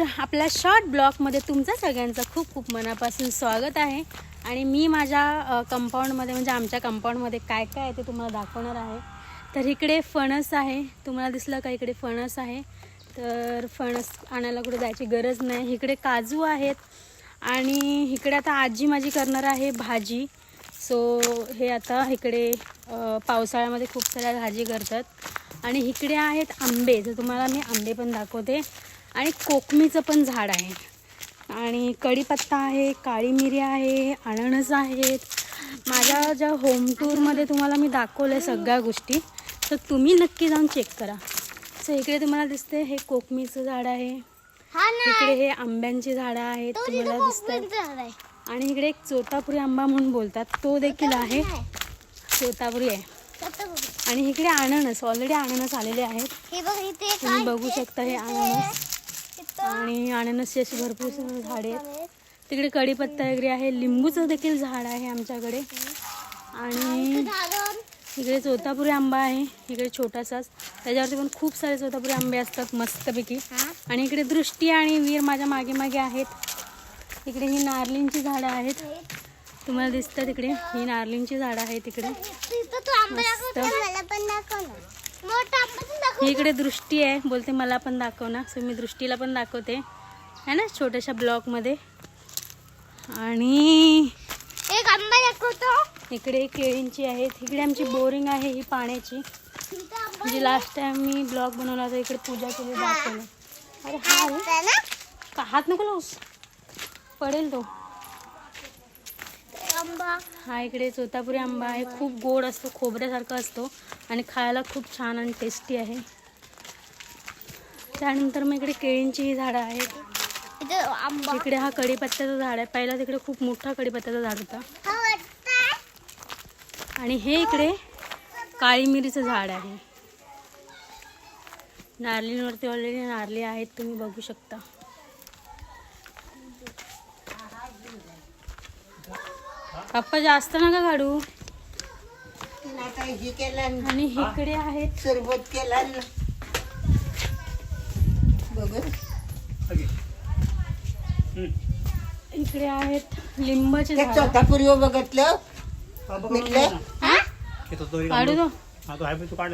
तर आपल्या शॉर्ट ब्लॉकमध्ये तुमचं सगळ्यांचं खूप खूप मनापासून स्वागत आहे. आणि मी माझ्या कंपाऊंडमध्ये म्हणजे आमच्या कंपाऊंडमध्ये काय काय आहे ते तुम्हाला दाखवणार आहे. तर इकडे फणस आहे. तुम्हाला दिसलं का इकडे फणस आहे? तर फणस आणायला कुठे जायची गरज नाही. इकडे काजू आहेत. आणि इकडे आता आजी माझी करणार आहे भाजी. सो हे आता इकडे पावसाळ्यामध्ये खूप साऱ्या भाजी करतात. आणि इकडे आहेत आंबे. तर तुम्हाला मी आंबे पण दाखवते. आणि कोकमीचं पण झाड आहे. आणि कढीपत्ता आहे काळी मिरी आहे अननस आहेत. माझ्या ज्या होम टूरमध्ये तुम्हाला मी दाखवलं आहे सगळ्या गोष्टी तर तुम्ही नक्की जाऊन चेक करा. सो इकडे तुम्हाला दिसते हे कोकमीचं झाड आहे. हा इकडे हे आंब्यांची झाडं आहेत तुम्हाला आहे. आणि इकडे एक चोतापुरी आंबा म्हणून बोलतात तो देखील आहे. चोतापुरी आहे. आणि इकडे अननस ऑलरेडी अननस आलेले आहेत. हे तुम्ही बघू शकता हे अननस. आणि अननसची अशी भरपूर झाडे आहेत. तिकडे कढीपत्ता वगैरे आहे. लिंबूचं देखील झाड आहे आमच्याकडे. आणि इकडे चोतापुरी आंबा आहे. इकडे छोटासाच. त्याच्यावरती पण खूप सारे चोतापुरी आंबे असतात मस्तपैकी. आणि इकडे दृष्टी आणि वीर माझ्या मागे मागे आहेत. इकडे ही नारलींची झाडं आहेत. तुम्हाला दिसतं तिकडे ही नारलींची झाडं आहेत तिकडे मस्त. दाखव मला पण दाखव ना मोठा आंबा पण दाखव ही इकडे दृष्टी आहे. बोलते मला पण दाखव ना. सो मी दृष्टीला पण दाखवते. है ना? छोट्याशा ब्लॉकमध्ये आणि एक आंबा दाखवतो. इकडे केळींची आहेत इकडे आमची बोरिंग आहे ही पाण्याची. म्हणजे लास्ट टाइम मी ब्लॉग बनवला होता इकडे पूजा केली दाखवलं अरे हा. आहे. हात नको लावूस. पडेल तो. आंबा. हा इकडे चोतापुरी आंबा आहे. खूप गोड असतो खोबऱ्यासारखा असतो आणि खायला खूप छान आणि टेस्टी आहे. त्यानंतर मग इकडे केळींची ही झाडं आहेत. आंबा. इकडे हा कढीपत्त्याचं झाड आहे. पहिला तिकडे खूप मोठा कढीपत्त्याचं झाड होता. हा. आणि हे इकडे काळी मिरीचं झाड आहे. नारलींवरती ऑलरेडी नारली आहेत तुम्ही बघू शकता. पप्पा जास्त नका काढू. आता हे केलं आणि इकडे आहेत. सरबत केला न. बघ. इकडे आहेत लिंबाचे ते झाड. चौथा पूर्व बघितलं म्हटलं काढू तो. हा तो आहे पण तू काढ.